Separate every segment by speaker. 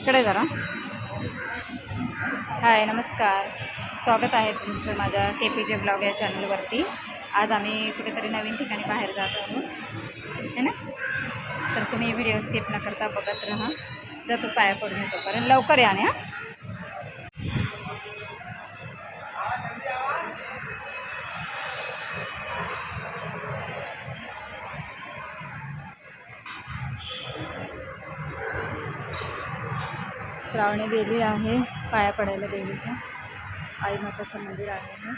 Speaker 1: इकडे जरा. हाय नमस्कार. स्वागत आहे तुमचं माझ्या के पी जे ब्लॉग या चॅनलवरती. आज आम्ही कुठेतरी नवीन ठिकाणी बाहेर जात आहोत. है ना? तर तुम्ही व्हिडिओ स्किप न करता बघत राहा. जर तू पाया पडून येतो कारण लवकर या ना श्रावणी गेली आहे पाया पडायला देवीच्या. आई माताचं मंदिर आहे हे.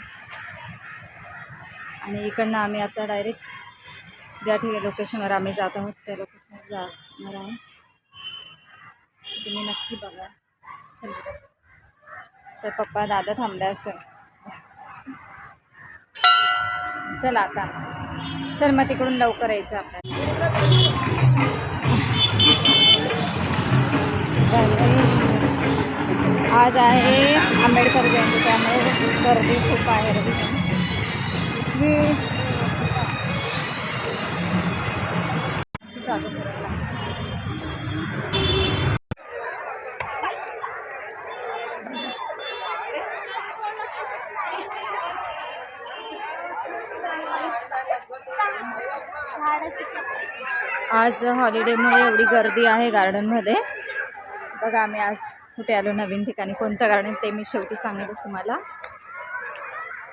Speaker 1: आणि इकडनं आम्ही आता डायरेक्ट ज्या ठिकाणी लोकेशनवर आम्ही जात आहोत त्या लोकेशनवर जाणार आहे. तुम्ही नक्की बघा. तर पप्पा दादा थांबले असेल. चल आता. चल मग तिकडून लवकर यायचं आपल्याला. आज आहे आंबेडकर जयंती त्यामुळे गर्दी खूप आहे. आज हॉलिडेमुळे एवढी गर्दी आहे गार्डनमध्ये. बघा आम्ही आज कुठे आलो नवीन ठिकाणी कोणतं गार्डन ते मी शेवटी सांगेल तुम्हाला.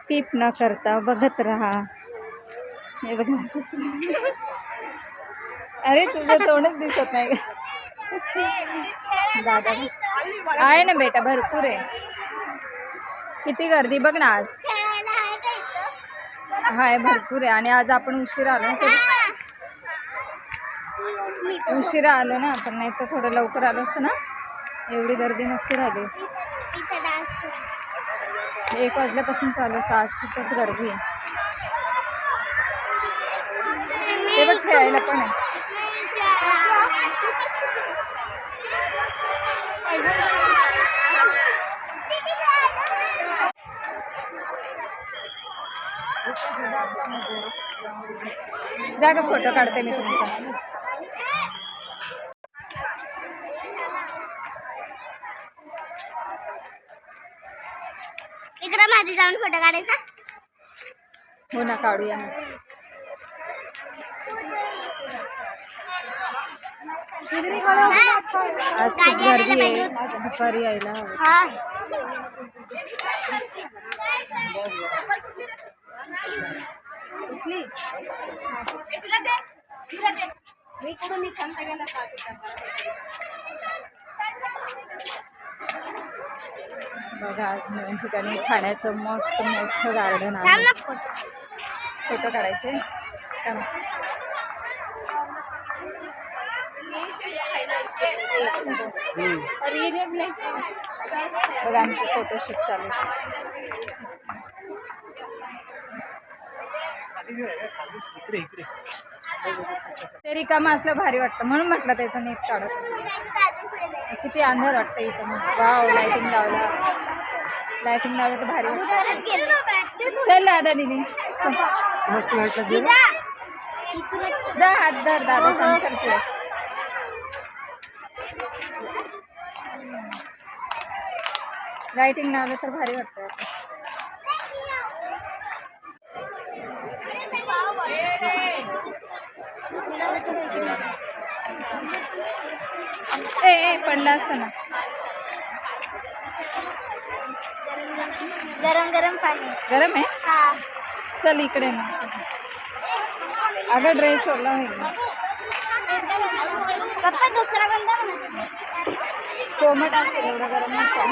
Speaker 1: स्किप न करता बघत राहा. हे बघा अरे तुझं तोंडच दिसत नाही. दादा आहे ना बेटा भरपूर आहे. किती गर्दी बघ ना आज. हाय भरपूर आहे. आणि आज आपण उशिरा आलो. ना उशिरा आलो ना आपण नाही तर थोडं लवकर आलो असतं ना. एवढी गर्दी नसती राहिली एक वाजल्यापासून चालू आज खूपच गर्दी आहे. ते बघ खेळायला पण आहे. जागा फोटो काढते मी तुमचा.
Speaker 2: जाऊन फोटो काढायचा?
Speaker 1: हो ना काढूया ना. आज खूप गर्दी आहे. दुपारी यायला हवं.
Speaker 2: हा.
Speaker 1: बघा आज नवीन ठिकाणी खाण्याचं मस्त मोठं गार्डन आहे.
Speaker 2: फोटो.
Speaker 1: काढायचे. बघा आमचं फोटोशूट चालू. ते रिकामं असलं भारी वाटतं म्हणून म्हटलं त्याचं नीट काढत किती अंधार वाटतं इथं. मग वाव लायटिंग लावला. लायटिंग लावलं तर भारी वाटतं. चल दादा दिदी चल. जा. हात धर दादा चल चल पुढे लायटिंग लावलं तर भारी वाटतं. ए ए पडला असतं
Speaker 2: गरम गरम पाणी
Speaker 1: गरम आहे
Speaker 2: हा।
Speaker 1: चल इकडे ना. अगं ड्रेस ओला.
Speaker 2: पप्पा दुसरा कोणता म्हणा?
Speaker 1: कोमट असेल एवढं गरम नसतं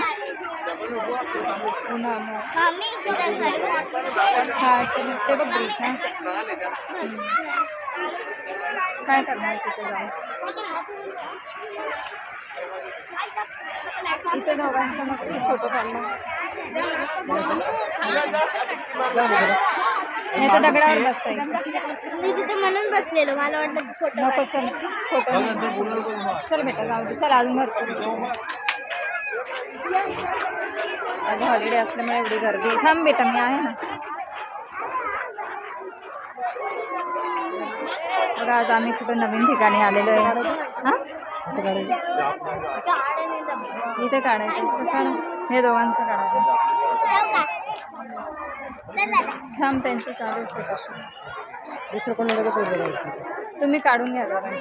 Speaker 1: उन्हामुळे.
Speaker 2: हा मी दुसरा साडी
Speaker 1: हा ते ते बघ ड्रेस ना काय करणार तिथे जाऊन? इथे दोघांचा मस्त फोटो काढला. नाही तर दगडावर बसता येईल
Speaker 2: मी तिथे म्हणून बसलेलो मला वाटलं फोटो
Speaker 1: नको चल फोटो चल बेटा जाऊ दे. चल अजून भरपूर. आज हॉलिडे असल्यामुळे एवढी गर्दी. थांब बेटा मी आहे ना. बघा आज आम्ही कुठं नवीन ठिकाणी आलेलो आहे. हां? इथे काढायचं असं काढ हे दोघांचं काढायचं. थांब त्यांचं चालू फोटोशूट
Speaker 3: दुसरं कोणाला का पोरगं जायचं?
Speaker 1: तुम्ही काढून घ्या
Speaker 2: इथे.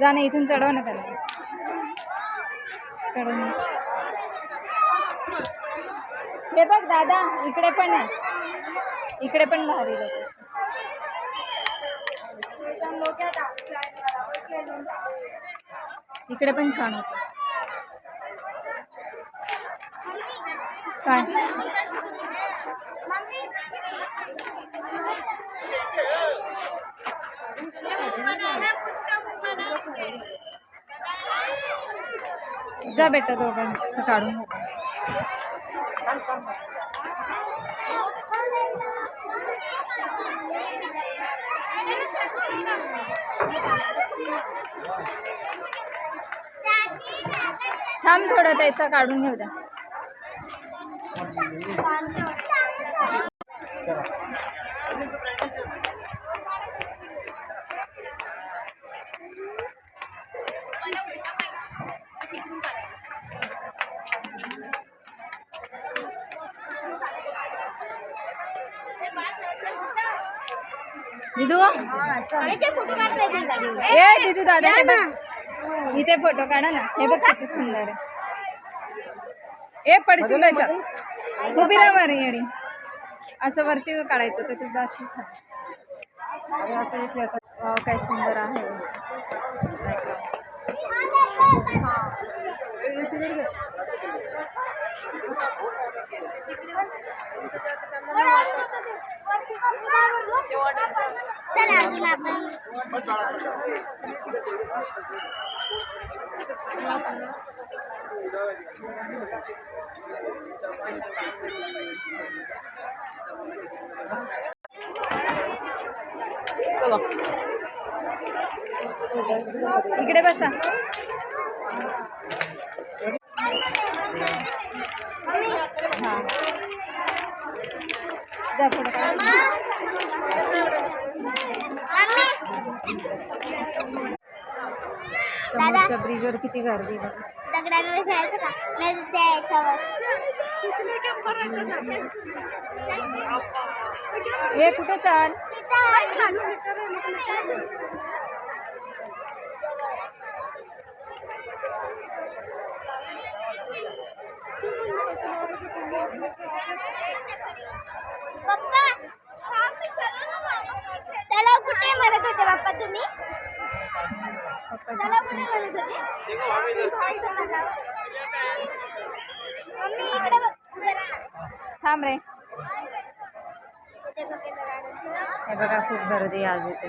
Speaker 1: जा ना इथून चढव ना त्यांना चढवून. हे बघ दादा इकडे पण आहे इकडे पण भारी लोक इकडे पण छान होतं. काय? जा बेटा दोघांचं काढून. थांब थोडं त्याचा काढून घेऊ द्या. ए दिदू दादा हे बघ. इथे फोटो काढा ना. हे बघ किती सुंदर आहे. ए पडशील त्याच्यात. उभी राहा येडी. असं वरती काढायचं त्याच्यात
Speaker 3: असं
Speaker 1: काय सुंदर आहे. ありがと
Speaker 2: うございます。याच्यावर
Speaker 1: ए कुठे चाल?
Speaker 2: पप्पा तलाव कुठे म्हणत होते पप्पा तुम्ही?
Speaker 1: थांब रे. हे बघा खूप गर्दी आज इथे.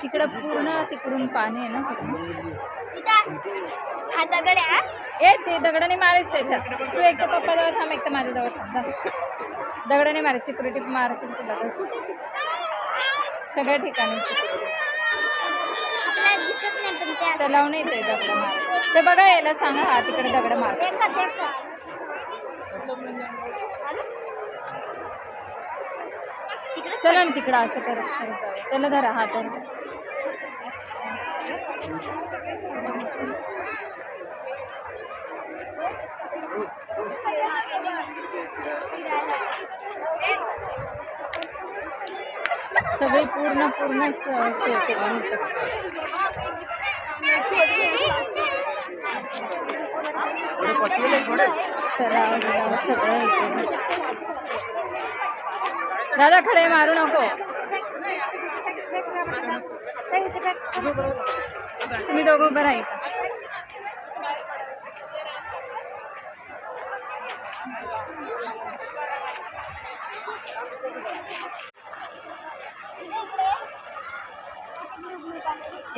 Speaker 1: तिकडं पूर्ण तिकडून पाणी आहे ना
Speaker 2: हा हा?
Speaker 1: ए ते दगडाने मारायच त्याच्यात तू एक तर पप्पाजवळ थांब एक तर माझ्याजवळ थांब. दगडाने मारायच सिक्युरिटी मारतील तुला तर. सगळ्या ठिकाणी.
Speaker 2: दिसत नाही
Speaker 1: तर लावून येते दगड मार. तर बघा याला सांगा हा तिकडे दगड मार. चला ना तिकडं असं करत करत. त्याला धरा हा तर सगळी पूर्ण पूर्ण सोय केली इथं. सगळं दादा खडे मारू नको. तुम्ही दोघं बरं राहायचं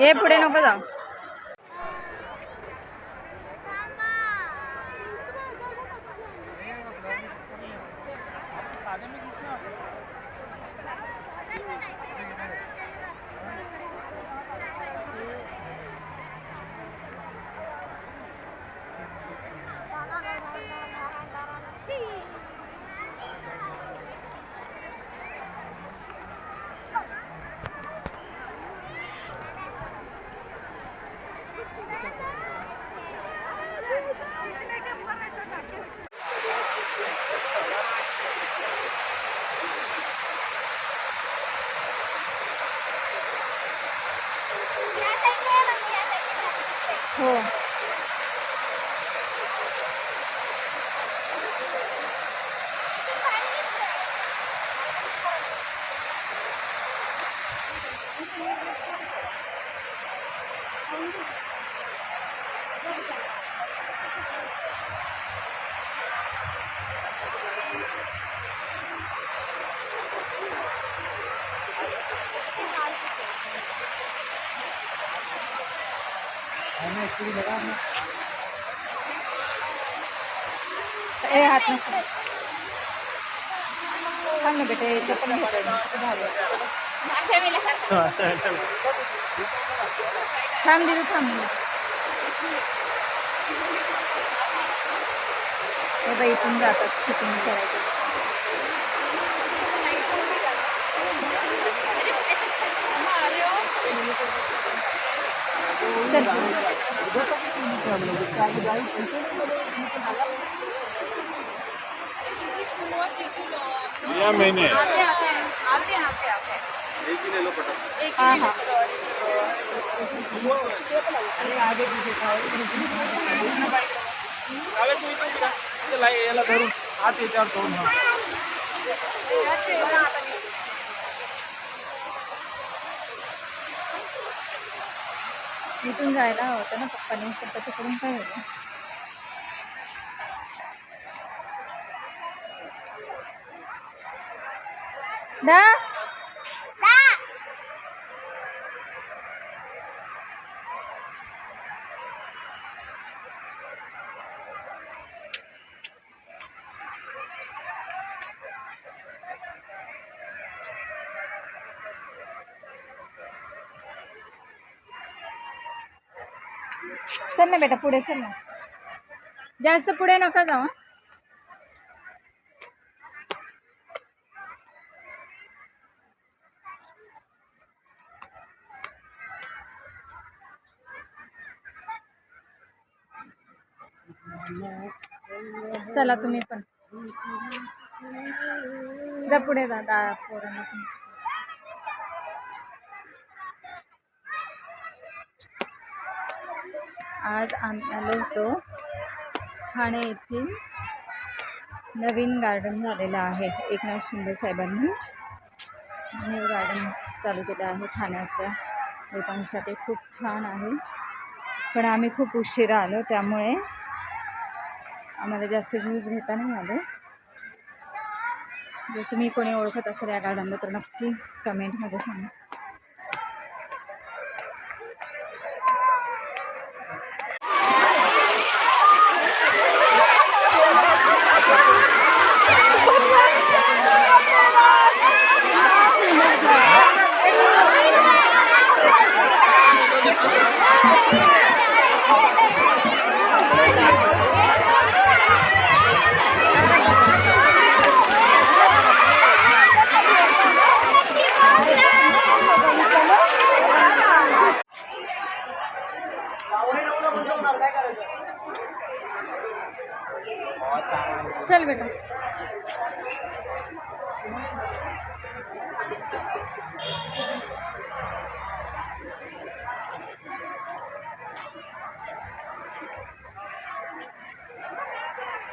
Speaker 1: ఎప్పుడైనా కదా Thank you. हो ए हात नको सांग ना बेटे याचं पण घेतोय मी. किती थांब दिदी थांब हे बाई इथून जातात शूटिंग करायचं चल
Speaker 4: थे हम
Speaker 1: लोग उसका
Speaker 3: आगे ड्राइंग पूछे लिया मैंने। आते आते आते आते आते एक ही
Speaker 5: ले लो पटक। एक
Speaker 1: हाँ। हाँ अरे आगे
Speaker 3: पीछे खाओ। अबे तू इतना चला ये ला धरू। आते चार दोनों
Speaker 1: इथून जायला होतं ना पप्पाने तर त्याच्याकडून काय झालं दा? चल ना बेटा पुढे चल ना. जास्त पुढे नका जाऊ चला तुम्ही पण. जा पुढे जा दा पोरांना आज आम्ही आलो होतो ठाणे येथील नवीन गार्डन झालेलं आहे एकनाथ शिंदे साहेबांनी. न्यू गार्डन चालू केलं आहे ठाण्याचं लोकांसाठी. खूप छान आहे. पण आम्ही खूप उशिरा आलो त्यामुळे आम्हाला जास्त व्ह्यूज घेता नाही आले. जर तुम्ही कोणी ओळखत असेल या गार्डनला तर नक्की कमेंटमध्ये सांगा.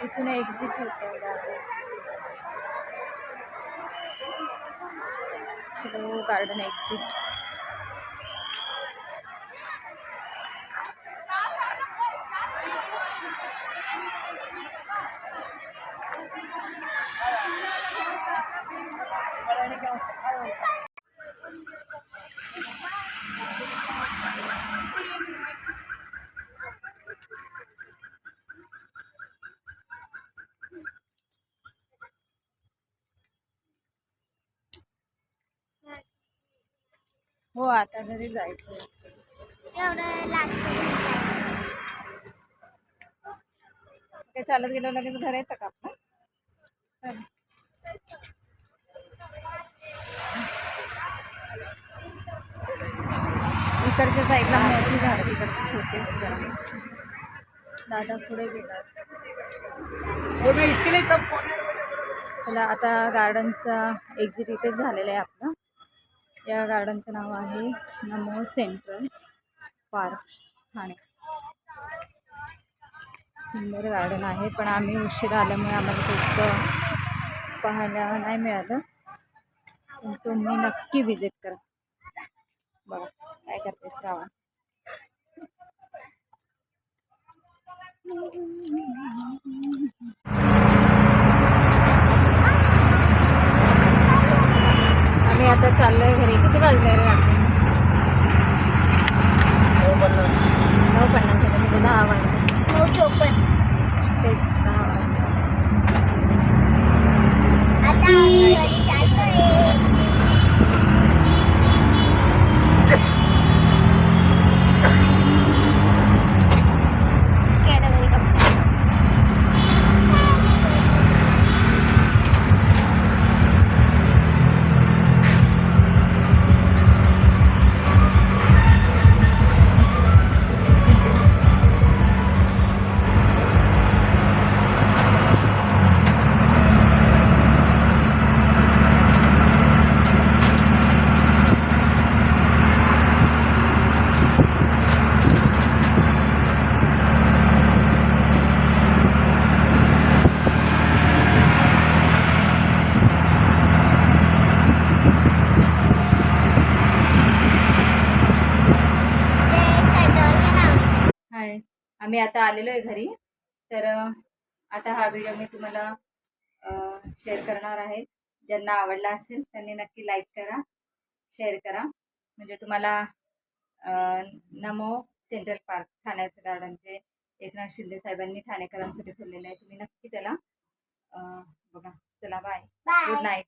Speaker 1: इथून एक्झिट होतं गार्डन एक्झिट हो आता घरी जायचं ते चालत गेलं लगेच घर येतं का आपलं? चल. इकडच्या साईडला मोठी झाड तिकडचे छोटे जरा. दादा पुढे गेला. चला आता गार्डनचा एक्झिट इथेच झालेला आहे आपला. या गार्डनचं नाव आहे नमो सेंट्रल पार्क ठाणे. सुंदर गार्डन आहे पण आम्ही उशीर आल्यामुळे आम्हाला तिथं पाहायला नाही मिळालं. पण तुम्ही नक्की विजिट करा. बघा काय करते श्रावण आम्ही आता चाललोय घरी किती वाजले
Speaker 2: आम्ही
Speaker 1: आता आलेलो आहे घरी. तर आता हा व्हिडिओ मी तुम्हाला शेअर करणार आहे. ज्यांना आवडला असेल त्यांनी नक्की लाईक करा शेअर करा. म्हणजे तुम्हाला नमो सेंट्रल पार्क ठाण्याचं गार्डनचे एकनाथ शिंदे साहेबांनी ठाणेकरांसाठी खोललेलं आहे तुम्ही नक्की त्याला बघा. चला बाय गुड नाईट